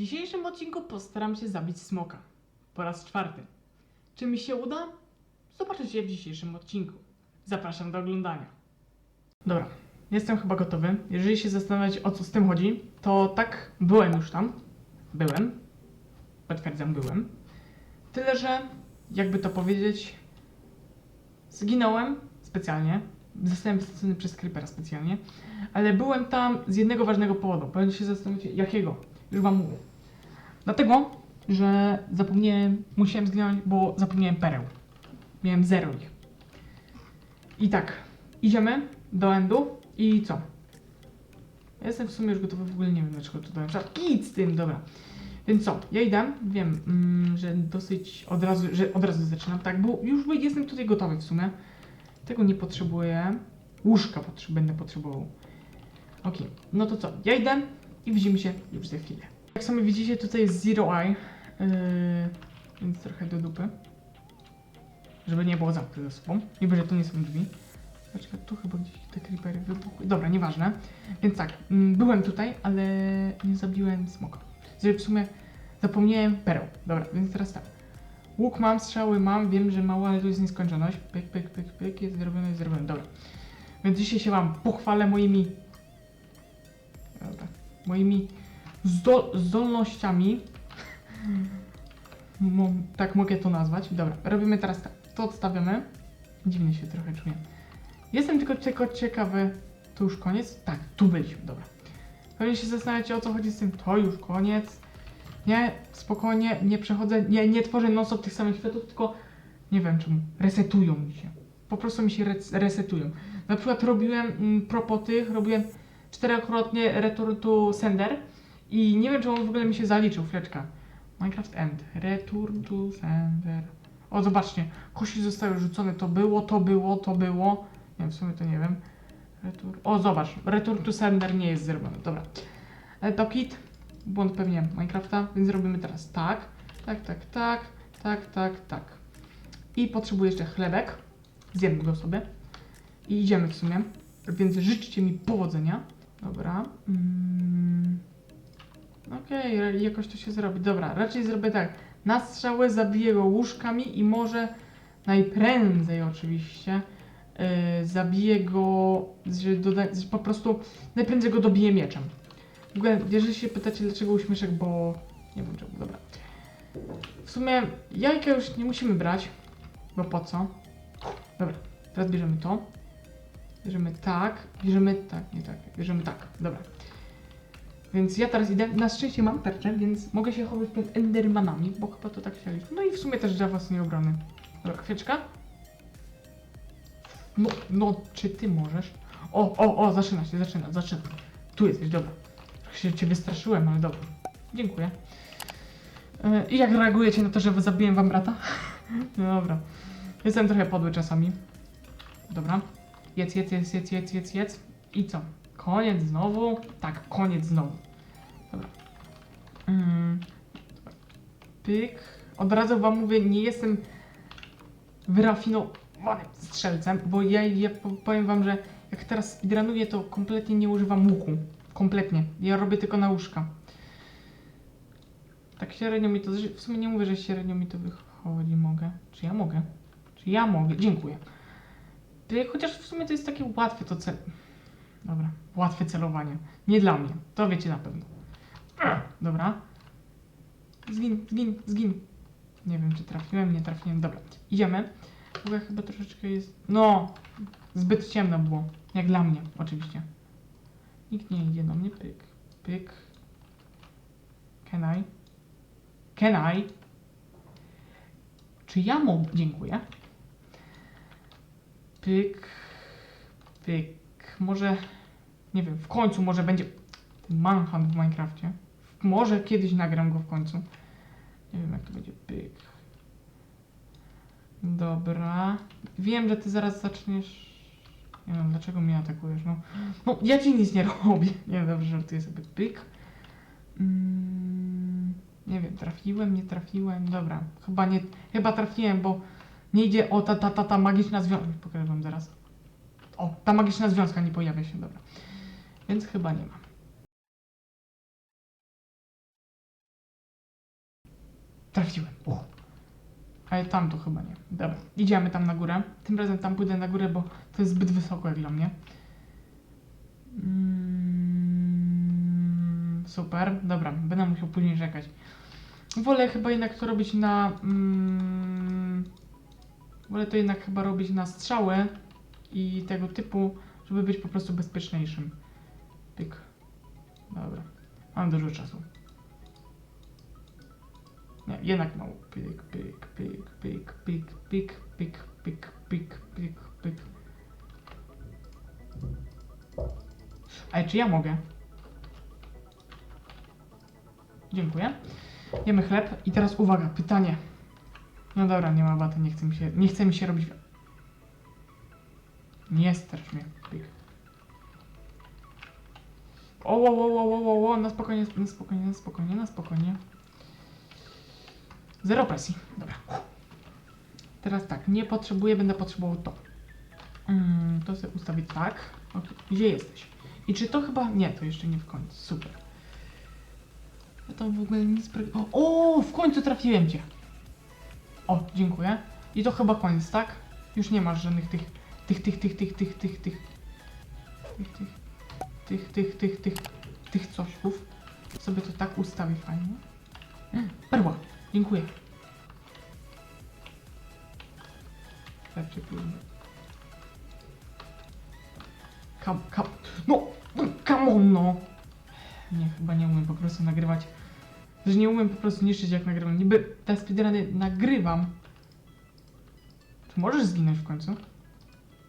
dzisiejszym odcinku postaram się zabić smoka. Po raz czwarty. Czy mi się uda? Zobaczycie w dzisiejszym odcinku. Zapraszam do oglądania. Dobra, jestem chyba gotowy. Jeżeli się zastanawiać o co z tym chodzi, to tak, byłem już tam. Byłem. Potwierdzam, byłem. Tyle, że jakby to powiedzieć, zginąłem specjalnie. Zostałem wysadzony przez creepera specjalnie. Ale byłem tam z jednego ważnego powodu. Pewnie się zastanowicie, jakiego? Już wam mówię. Dlatego, że zapomniałem, musiałem zginąć, bo zapomniałem pereł. Miałem zero ich. I tak, idziemy do endu i co? Ja jestem w sumie już gotowy, w ogóle nie wiem dlaczego tu dałem czas. Idź z tym, dobra. Więc co, ja idę, wiem, mm, że dosyć od razu, że od razu zaczynam, tak, bo już jestem tutaj gotowy w sumie. Tego nie potrzebuję. Łóżka potrze- będę potrzebował. Okej, no to co? Ja idę i widzimy się już za chwilę. Jak sami widzicie, tutaj jest Zero Eye, yy, więc trochę do dupy. Żeby nie było zamku za sobą. Niby, że to nie są drzwi. Poczekaj, tu chyba gdzieś te creepery wybuchły. Dobra, nieważne. Więc tak, mm, byłem tutaj, ale nie zabiłem smoka. Że w sumie zapomniałem pereł. Dobra, więc teraz tak. Łuk mam, strzały mam, wiem, że mało, ale to jest nieskończoność. Pyk, pyk, pyk, pyk, jest zrobione, jest zrobione. Dobra. Więc dzisiaj się wam pochwalę moimi Dobra. Moimi zdo zdolnościami. Mo tak mogę to nazwać. Dobra, robimy teraz tak. To odstawiamy. Dziwnie się trochę czuję. Jestem tylko, tylko ciekawy. To już koniec? Tak, tu byliśmy, dobra. Pewnie się zastanawiacie o co chodzi z tym. To już koniec. Nie, spokojnie, nie przechodzę, nie, nie tworzę non-stop tych samych światów, tylko nie wiem czemu. Resetują mi się. Po prostu mi się res resetują. Na przykład robiłem mm, propos tych, robiłem czterokrotnie Return to Sender i nie wiem, czy on w ogóle mi się zaliczył, fleczka. Minecraft End. Return to Sender. O, zobaczcie, kości zostały rzucone, to było, to było, to było. Nie wiem, w sumie to nie wiem. Return... O, zobacz, Return to Sender nie jest zrobiony, dobra. E, to kit, błąd pewnie Minecrafta, więc zrobimy teraz tak, tak, tak, tak, tak, tak, tak. I potrzebuję jeszcze chlebek, zjemy go sobie i idziemy w sumie, więc życzcie mi powodzenia. Dobra. Mm. Okej, ra- jakoś to się zrobi. Dobra, raczej zrobię tak. Na strzały zabiję go łóżkami i może najprędzej oczywiście yy, zabiję go, że, doda- że po prostu najprędzej go dobiję mieczem. W ogóle, jeżeli się pytacie dlaczego uśmieszek, bo nie wiem czemu, dobra. W sumie jajka już nie musimy brać, bo po co? Dobra, teraz bierzemy to. Bierzemy tak, bierzemy tak, nie tak, bierzemy tak, dobra. Więc ja teraz idę, na szczęście mam tarczę, więc mogę się chować przed endermanami, bo chyba to tak chcieliśmy. No i w sumie też dla własnej obrony. Dobra, chwileczka. No, no, czy ty możesz? O, o, o, zaczyna się, zaczyna, zaczyna. Tu jesteś, dobra. Trochę się cię wystraszyłem, ale dobra. Dziękuję. E, I jak reagujecie na to, że zabiłem wam brata? No dobra. Jestem trochę podły czasami. Dobra. Jedz, jedz, jedz, jedz, jedz, jedz. I co? Koniec znowu? Tak, koniec znowu. Dobra. Mm. Pyk. Od razu wam mówię, nie jestem wyrafinowanym strzelcem, bo ja, ja po- powiem wam, że jak teraz speedrunuję, to kompletnie nie używam łuku. Kompletnie. Ja robię tylko na łóżka. Tak średnio mi to, w sumie nie mówię, że średnio mi to wychodzi, mogę. Czy ja mogę? Czy ja mogę? Dziękuję. Chociaż w sumie to jest takie łatwe to cel... Dobra, łatwe celowanie. Nie dla mnie, to wiecie na pewno. Dobra. Zgin, zgin, zgin. Nie wiem, czy trafiłem, nie trafiłem. Dobra, idziemy. W ogóle chyba troszeczkę jest... No, zbyt ciemno było. Jak dla mnie, oczywiście. Nikt nie idzie do mnie. Pyk, pyk. Can I? Can I? Czy ja mogę? Dziękuję. Pyk, pyk. Może, nie wiem, w końcu może będzie ten Manhunt w Minecrafcie. Może kiedyś nagram go w końcu. Nie wiem, jak to będzie. Pyk. Dobra. Wiem, że ty zaraz zaczniesz. Nie wiem, dlaczego mnie atakujesz. No, no ja ci nic nie robię. Nie, dobrze, żartuję sobie. Pyk. Mm, nie wiem, trafiłem, nie trafiłem. Dobra, chyba nie. Chyba trafiłem, bo nie idzie. O, ta, ta, ta, ta magiczna związka. Pokażę wam zaraz. O, ta magiczna związka nie pojawia się, dobra. Więc chyba nie ma. Trafiłem. Ale tam to chyba nie. Dobra, idziemy tam na górę. Tym razem tam pójdę na górę, bo to jest zbyt wysoko jak dla mnie. Mm, super, dobra, będę musiał później czekać. Wolę chyba jednak to robić na. Mm, wolę to jednak chyba robić na strzały i tego typu, żeby być po prostu bezpieczniejszym. Pyk. Dobra. Mam dużo czasu. Nie, jednak mało. Pyk, pyk, pyk, pyk, pyk, pyk, pyk, pyk, pyk, pyk, pyk. Ej, czy ja mogę? Dziękuję. Jemy chleb i teraz uwaga, pytanie. No dobra, nie ma waty, nie chce mi się, nie chce mi się robić... Nie strasz mnie, pyk. O, o, o, o, o, o, o, na spokojnie, na spokojnie, na spokojnie, na spokojnie. Zero presji, dobra. Teraz tak, nie potrzebuję, będę potrzebował to. Mm, to sobie ustawię tak. Okej, Gdzie jesteś? I czy to chyba... Nie, to jeszcze nie w końcu, super. Ja to w ogóle nic... O, o, w końcu trafiłem cię. O, dziękuję. I to chyba koniec, tak? Już nie masz żadnych tych... Tych, tych, tych, tych, tych, tych, tych... Tych, tych... Tych, tych, tych, tych... Tych cośków. Sobie to tak ustawię fajnie. Perła, dziękuję. Lepszy film. Kam, kam... No! No, come on, no! Nie, chyba nie umiem po prostu nagrywać. Że nie umiem po prostu niszczyć jak nagrywam. Niby te speedruny nagrywam. Czy możesz zginąć w końcu?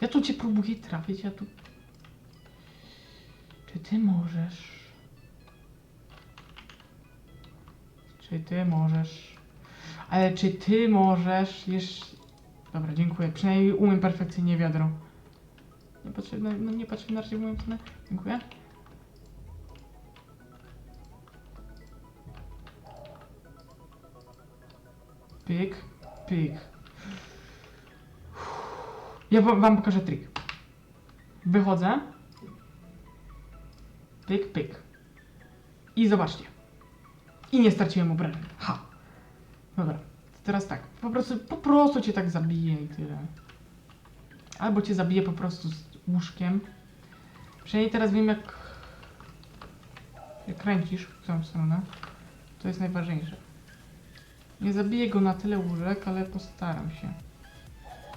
Ja tu cię próbuję trafić, ja tu... Czy ty możesz? Czy ty możesz? Ale czy ty możesz jeszcze... Dobra, dziękuję. Przynajmniej umiem perfekcyjnie wiadro. Nie patrzę, na, no nie patrzę na w moją stronę. Dziękuję. Pyk, pyk. Ja wam, pokażę trik. Wychodzę. Pyk, pyk. I zobaczcie. I nie straciłem obrażeń. Ha. Dobra. Teraz tak. Po prostu, po prostu cię tak zabiję i tyle. Albo cię zabiję po prostu z łóżkiem. Przynajmniej teraz wiem jak... Jak kręcisz w którą stronę. To jest najważniejsze. Nie zabiję go na tyle łóżek, ale postaram się.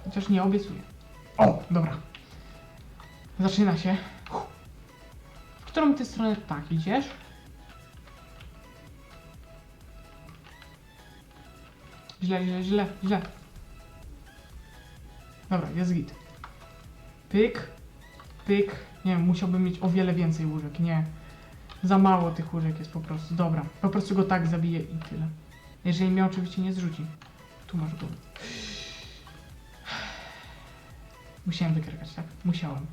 Chociaż nie obiecuję. O, dobra. Zaczyna się. W którą ty stronę tak idziesz? Źle, źle, źle, źle. Dobra, jest git. Pyk, pyk. Nie wiem, musiałbym mieć o wiele więcej łóżek. Nie. Za mało tych łóżek jest po prostu. Dobra, po prostu go tak zabiję i tyle. Jeżeli mnie oczywiście nie zrzuci. Tu masz go. Musiałem wykrykać, tak? Musiałem.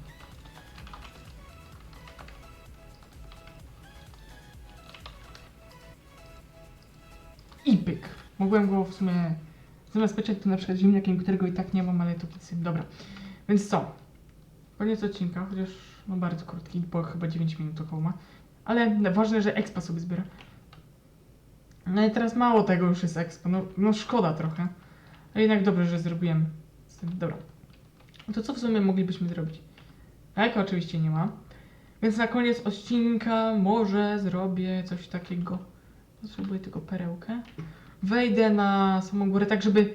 I pyk. Mogłem go w sumie zabezpieczyć tu na przykład ziemniakiem, którego i tak nie mam, ale to pisy. Dobra. Więc co? Koniec odcinka, chociaż no bardzo krótki, bo chyba 9 minut około ma. Ale ważne, że expa sobie zbiera. No i teraz mało tego już jest expa, no, no szkoda trochę. A jednak dobrze, że zrobiłem. Dobra. No to co w sumie moglibyśmy zrobić? Eko oczywiście nie ma. Więc na koniec odcinka może zrobię coś takiego. Potrzebuję tylko perełkę. Wejdę na samą górę, tak żeby,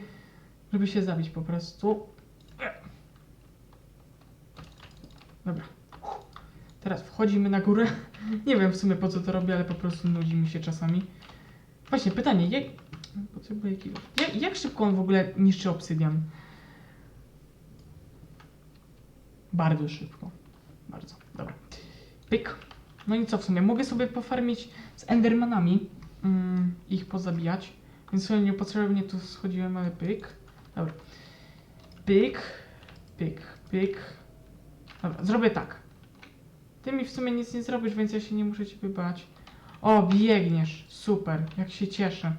żeby się zabić po prostu. Dobra. Teraz wchodzimy na górę. Nie wiem w sumie po co to robię, ale po prostu nudzi mi się czasami. Właśnie, pytanie, jak... Potrzebuję. Jak, jak szybko on w ogóle niszczy obsydian? Bardzo szybko. Bardzo. Dobra. Pyk. No i co w sumie? Mogę sobie pofarmić z endermanami. Mm, ich pozabijać. Więc sobie niepotrzebnie tu schodziłem, ale pyk. Dobra. Pyk. Pyk. Pyk. Dobra, zrobię tak. Ty mi w sumie nic nie zrobisz, więc ja się nie muszę ciebie bać. O, biegniesz. Super. Jak się cieszę.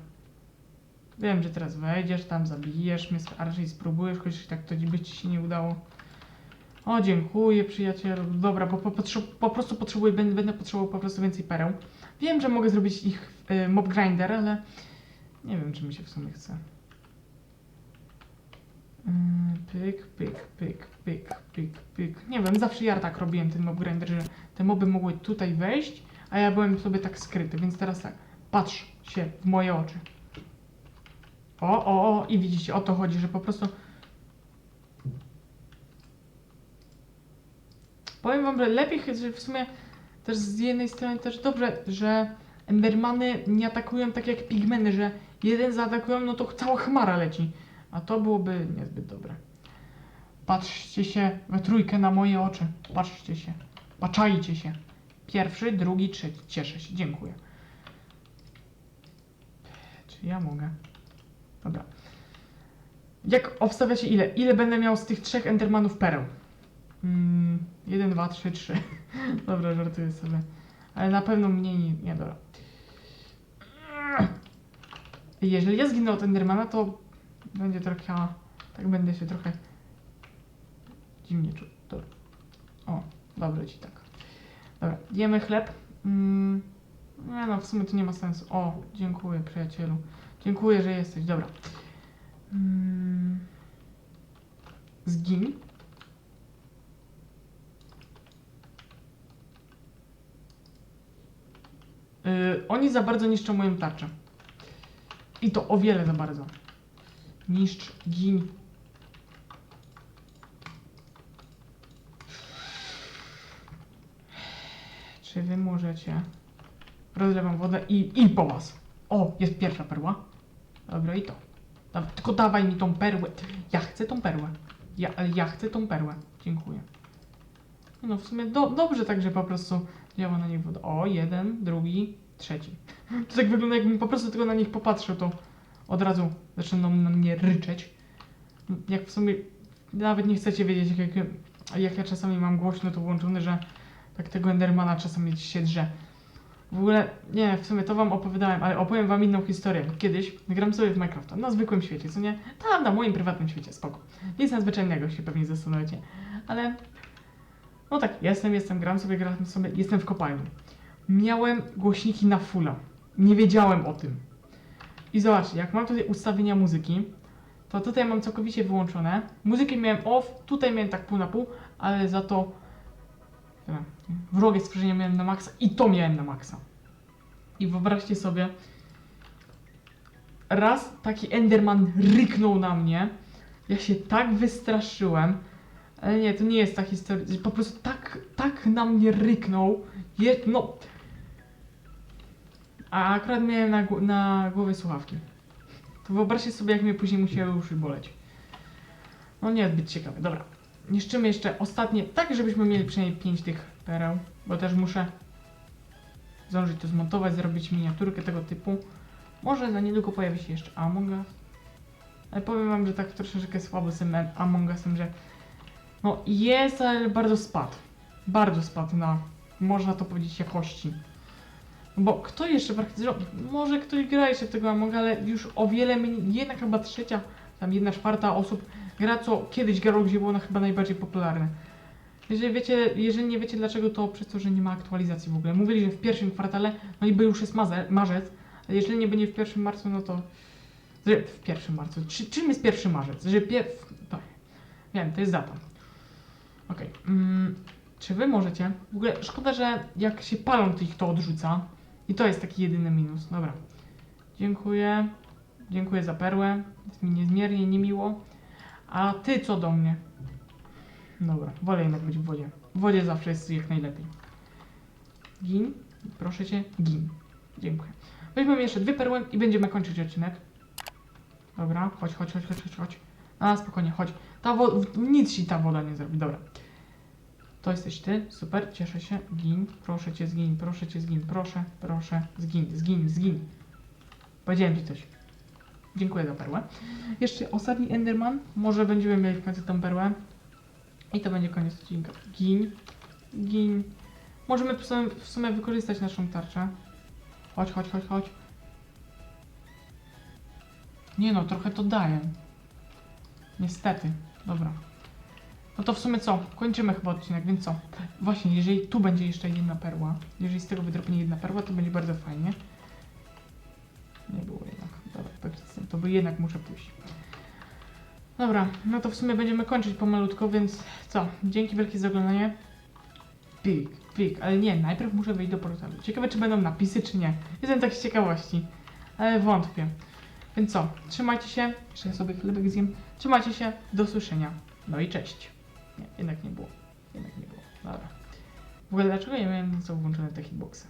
Wiem, że teraz wejdziesz tam, zabijesz mnie, a raczej spróbujesz, chociaż tak to by ci się nie udało. O, dziękuję przyjacielu. Dobra, bo po, po prostu potrzebuję, będę, będę potrzebował po prostu więcej pereł. Wiem, że mogę zrobić ich y, mob grinder, ale Nie wiem, czy mi się w sumie chce. Yy, Pyk, pyk, pyk, pyk, pyk, pyk. Nie wiem, zawsze ja tak robiłem ten mob grinder, że te moby mogły tutaj wejść, a ja byłem sobie tak skryty, więc teraz tak, patrz się w moje oczy. O, o, o, i widzicie, o to chodzi, że po prostu... Powiem wam, że lepiej, że w sumie też z jednej strony też dobrze, że Endermany nie atakują tak jak pigmeny, że jeden zaatakują, no to cała chmara leci. A to byłoby niezbyt dobre. Patrzcie się we trójkę na moje oczy. Patrzcie się. Patrzajcie się. Pierwszy, drugi, trzeci. Cieszę się. Dziękuję. Czy ja mogę? Dobra. Jak obstawiacie ile? Ile będę miał z tych trzech Endermanów pereł? Mm, jeden, dwa, trzy, trzy. dobra, żartuję sobie. Ale na pewno mniej nie, nie dobra. Jeżeli ja zginę od Endermana, to będzie trochę... Tak będę się trochę dziwnie czuł. Dobra. O, dobrze ci tak. Dobra, jemy chleb. Mm, nie no, w sumie to nie ma sensu. O, dziękuję przyjacielu. Dziękuję, że jesteś. Dobra. Mm, zgin. Yy, oni za bardzo niszczą moją tarczę. I to o wiele za bardzo. Niszcz, gin. Czy wy możecie? Rozlewam wodę i, i po was. O, jest pierwsza perła. Dobra, i to. Tylko dawaj mi tą perłę. Ja chcę tą perłę. Ja, ja chcę tą perłę. Dziękuję. No w sumie do, dobrze tak, że po prostu działa na nich woda. O, jeden, drugi, trzeci. To tak wygląda, jakbym po prostu tylko na nich popatrzył, to od razu zaczną na mnie ryczeć. Jak w sumie nawet nie chcecie wiedzieć, jak, jak, jak ja czasami mam głośno to włączone, że tak tego Endermana czasami się drze. W ogóle, nie, w sumie to wam opowiadałem, ale opowiem wam inną historię. Kiedyś gram sobie w Minecrafta, na zwykłym świecie, co nie? Tam, na moim prywatnym świecie, spoko. Nic nadzwyczajnego się pewnie zastanawiacie. Ale, no tak, jestem, jestem, gram sobie, gram sobie, jestem w kopalni. Miałem głośniki na fulla. Nie wiedziałem o tym. I zobaczcie, jak mam tutaj ustawienia muzyki, to tutaj mam całkowicie wyłączone. Muzykę miałem off, tutaj miałem tak pół na pół, ale za to wrogie sprzężenie miałem na maksa i to miałem na maksa. I wyobraźcie sobie, raz taki Enderman ryknął na mnie, ja się tak wystraszyłem, ale nie, to nie jest ta historia, po prostu tak, tak na mnie ryknął, je, no... A akurat miałem na, na głowie słuchawki. To wyobraźcie sobie, jak mnie później musiały uszy boleć. No niezbyt ciekawe, dobra. Niszczymy jeszcze ostatnie, tak żebyśmy mieli przynajmniej 5 tych pereł, bo też muszę zdążyć to zmontować, zrobić miniaturkę tego typu. Może za niedługo pojawi się jeszcze Among Us. Ale powiem wam, że tak troszeczkę słabo z tym Among Usem, że no jest, ale bardzo spadł. Bardzo spadł na, można to powiedzieć, jakości. No Bo kto jeszcze praktycznie, może ktoś gra jeszcze w tego Among, ale już o wiele mniej, jedna chyba trzecia, tam jedna czwarta osób gra, co kiedyś grało, gdzie było ono chyba najbardziej popularne. Jeżeli wiecie, jeżeli nie wiecie dlaczego, to przez to, że nie ma aktualizacji w ogóle. Mówili, że w pierwszym kwartale, no i by już jest marzec, a jeżeli nie będzie w pierwszym marcu, no to... W pierwszym marcu. Czy, czym jest pierwszy marzec? Że pier... To, wiem, to jest data. Okej. Mm, czy wy możecie? W ogóle szkoda, że jak się palą, to ich to odrzuca. I to jest taki jedyny minus. Dobra. Dziękuję. Dziękuję za perłę. Jest mi niezmiernie niemiło. A ty co do mnie? Dobra, wolę jednak być w wodzie. W wodzie zawsze jest jak najlepiej. Gin. Proszę cię, gin. Dziękuję. Weźmiemy jeszcze dwie perły i będziemy kończyć odcinek. Dobra, chodź, chodź, chodź, chodź, chodź, chodź. A, spokojnie, chodź. Ta woda, nic ci ta woda nie zrobi, dobra. To jesteś ty, super, cieszę się. Gin, proszę cię, zgin, proszę cię, zgin, proszę, proszę, zgin, zgin, zgin. Powiedziałem ci coś. Dziękuję za perłę. Jeszcze ostatni Enderman. Może będziemy mieli w końcu tą perłę. I to będzie koniec odcinka. Gin, gin. Możemy w sumie, w sumie wykorzystać naszą tarczę. Chodź, chodź, chodź, chodź. Nie no, trochę to daje. Niestety. Dobra. No to w sumie co? Kończymy chyba odcinek, więc co? Właśnie, jeżeli tu będzie jeszcze jedna perła, jeżeli z tego wydropnie jedna perła, to będzie bardzo fajnie. Nie było jednak. Dobra. to by jednak muszę pójść. Dobra, no to w sumie będziemy kończyć pomalutko, więc co? Dzięki wielkie za oglądanie. Pik, pik, ale nie, najpierw muszę wejść do portalu. Ciekawe, czy będą napisy, czy nie. Jestem tak z ciekawości, ale wątpię. Więc co? Trzymajcie się, jeszcze ja sobie chlebek zjem. Trzymajcie się, do usłyszenia. No i cześć. Nie, jednak nie było. Jednak nie było. Dobra. W ogóle dlaczego ja miałem co włączone te hitboxy?